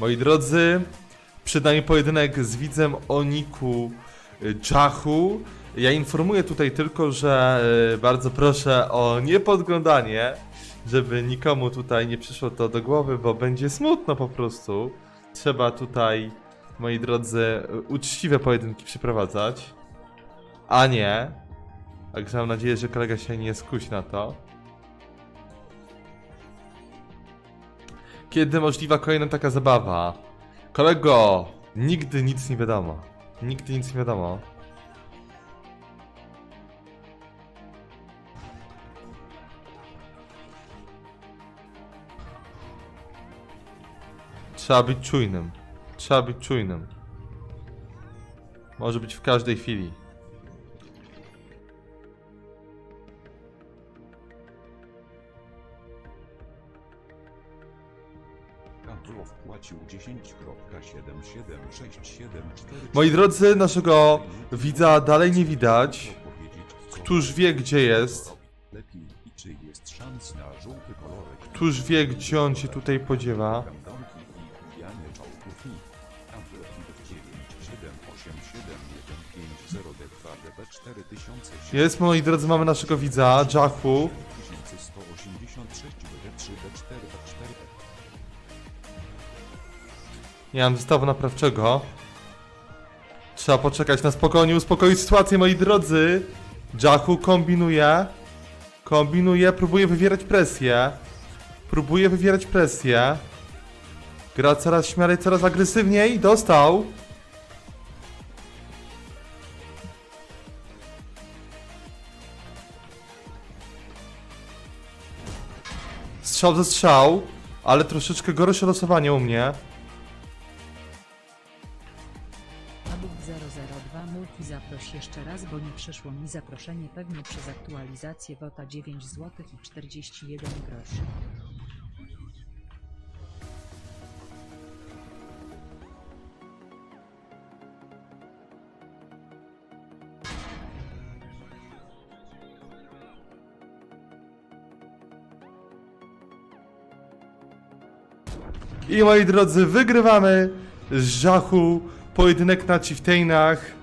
Moi drodzy, przed nami pojedynek z widzem o niku y, Jachu. Ja informuję tutaj tylko, że y, bardzo proszę o niepodglądanie, żeby nikomu tutaj nie przyszło to do głowy, bo będzie smutno po prostu. Trzeba tutaj, moi drodzy, y, uczciwe pojedynki przeprowadzać, a nie. Także mam nadzieję, że kolega się nie skusi na to. Kiedy możliwa kolejna taka zabawa? Kolego, nigdy nic nie wiadomo. Nigdy nic nie wiadomo. Trzeba być czujnym. Trzeba być czujnym. Może być w każdej chwili. Kamplo wpłacił 10.776744. Moi drodzy, naszego widza dalej nie widać. Któż wie, gdzie jest? Któż wie, gdzie on się tutaj podziewa? Będąki i pijane czołgów i Kamplo 9787150D2DB4000 Jest, moi drodzy, mamy naszego widza, Jachu. Nie mam zestawu naprawczego. Trzeba poczekać na spokojnie, uspokoić sytuację, moi drodzy. Jachu kombinuje. Kombinuje, próbuje wywierać presję. Próbuje wywierać presję. Gra coraz śmielej, coraz agresywniej. Dostał. Strzał ze strzał, ale troszeczkę gorsze losowanie u mnie. Przyszło mi zaproszenie pewnie przez aktualizację WOTA 9 zł i 41 groszy. I moi drodzy, wygrywamy z Żachu pojedynek na Chieftainach.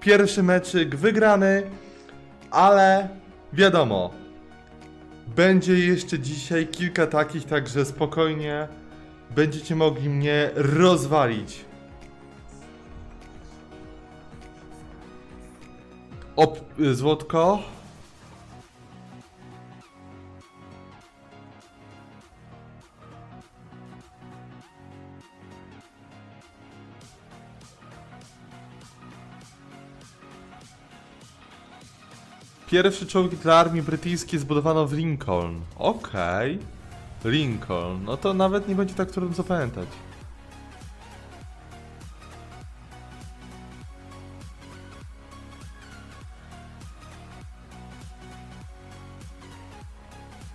Pierwszy meczyk wygrany, ale wiadomo, będzie jeszcze dzisiaj kilka takich, także spokojnie będziecie mogli mnie rozwalić. Op, y, złotko. Pierwszy czołg dla armii brytyjskiej zbudowano w Lincoln. Okej. Lincoln. No to nawet nie będzie tak trudno zapamiętać.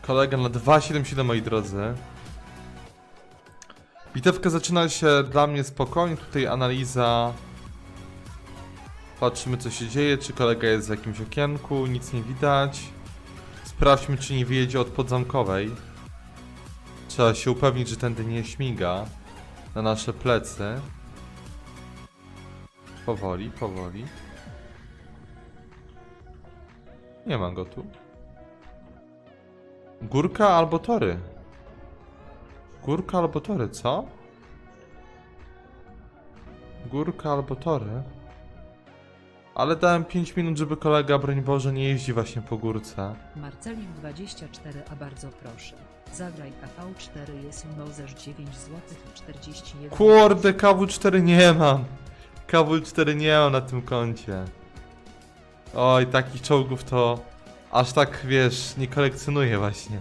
Kolega na 2,77 moi drodzy. Bitewka zaczyna się dla mnie spokojnie. Tutaj analiza Patrzymy co się dzieje, czy kolega jest w jakimś okienku, nic nie widać. Sprawdźmy czy nie wyjedzie od podzamkowej. Trzeba się upewnić, że tędy nie śmiga na nasze plecy. Powoli, powoli. Nie ma go tu. Górka albo tory. Górka albo tory, co? Górka albo tory. Ale dałem 5 minut, żeby kolega, broń Boże, nie jeździ właśnie po górce. Marcelik 24, a bardzo proszę. Zagraj KV4 jest Mozes 9 zł i 41 Kurde, KW4 nie mam. KW4 nie mam na tym koncie. Oj, takich czołgów to aż tak, wiesz, nie kolekcjonuję właśnie.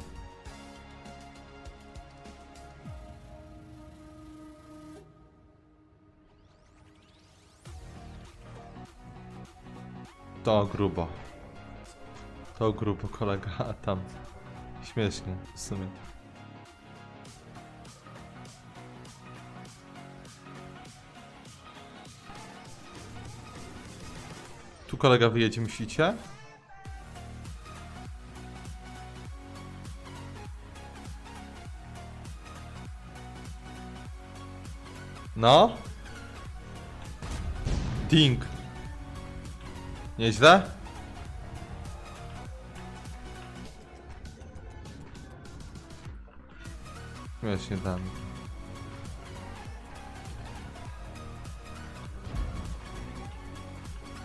To grubo. To grubo, kolega, a tam śmiesznie w sumie. Tu kolega wyjedzie, myślicie? No. Ding. Nieźle? Śmiesznie tam.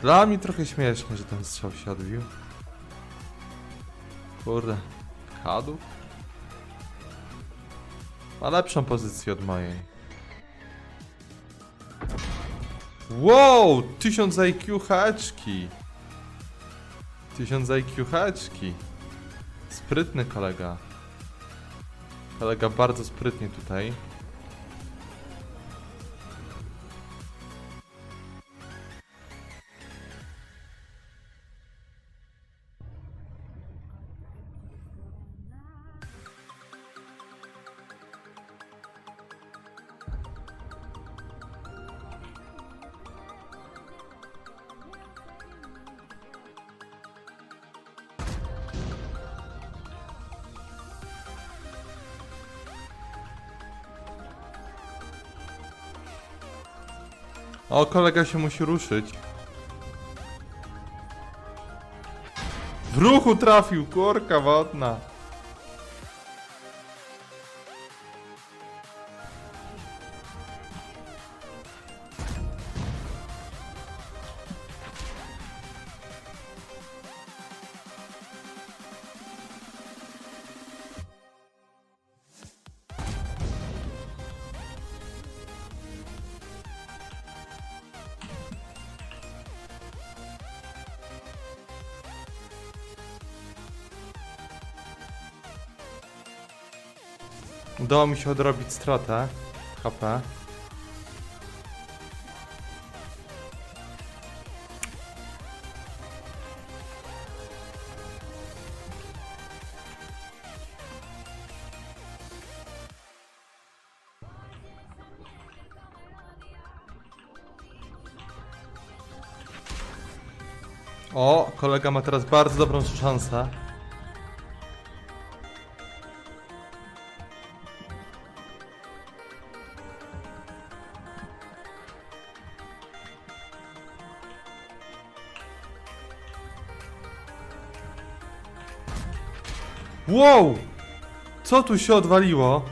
Dla mnie trochę śmiesznie, że ten strzał się odbił. Kurde. Kadu? Ma lepszą pozycję od mojej. Wow! 1000 IQ haczki. 1000 IQ haczki. Sprytny kolega. Kolega bardzo sprytnie tutaj. O, kolega się musi ruszyć. W ruchu trafił, korka wodna. Udało mi się odrobić stratę HP. O, kolega ma teraz bardzo dobrą szansę. Wow! Co tu się odwaliło?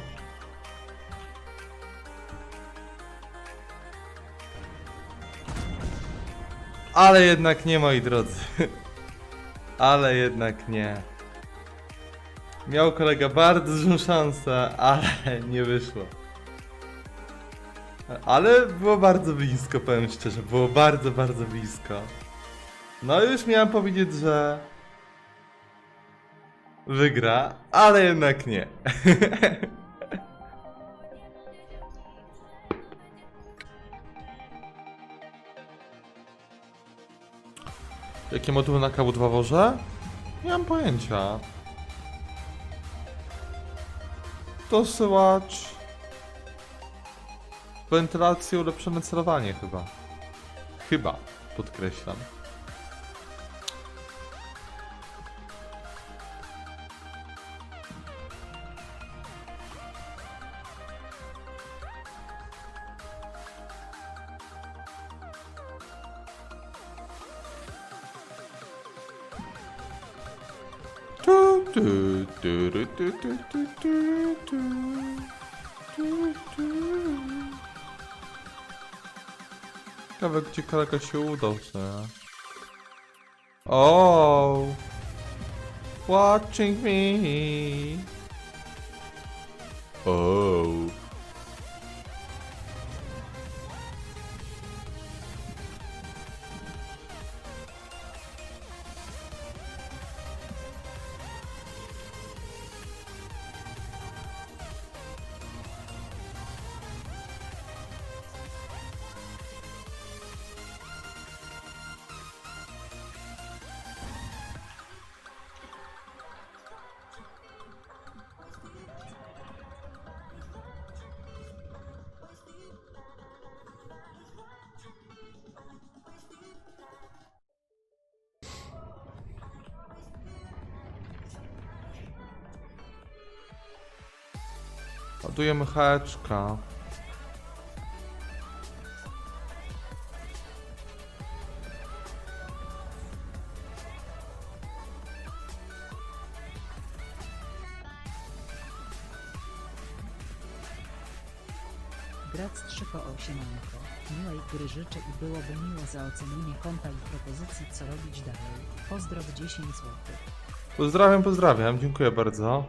Ale jednak nie, moi drodzy. Ale jednak nie. Miał kolega bardzo dużą szansę, ale nie wyszło. Ale było bardzo blisko, powiem szczerze. Było bardzo, bardzo blisko. No już miałem powiedzieć, że wygra, ale jednak nie. Jakie moduły na KW2 wożę? Nie mam pojęcia. Dosyłacz. Wentylację, ulepszone celowanie chyba. Chyba, podkreślam. Ciekawe, gdzie kolega się udał, co? Oh, watching me. Ładujemy heczka. Grac 3 po 8 Miłej gry życzę i byłoby miło za ocenienie konta i propozycji co robić dalej. Pozdrow 10 zł. Pozdrawiam, pozdrawiam, dziękuję bardzo.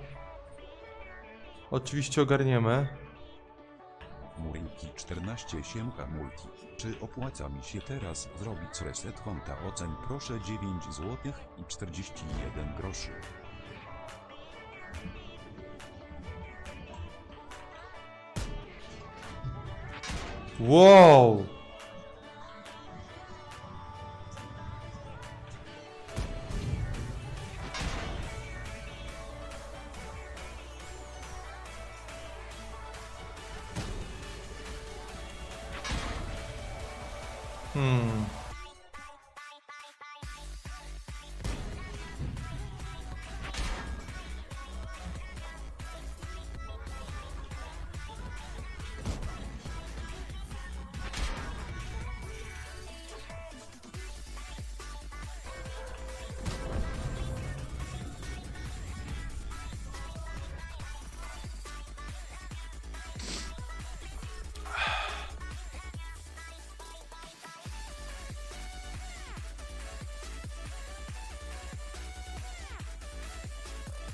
Oczywiście ogarniemy. Murinki 14 siemka multi. Czy opłaca mi się teraz zrobić reset konta ocen proszę 9 zł i 41 groszy. Wow! 嗯。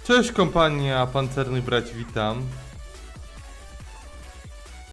Cześć kompania, pancerny brać, witam.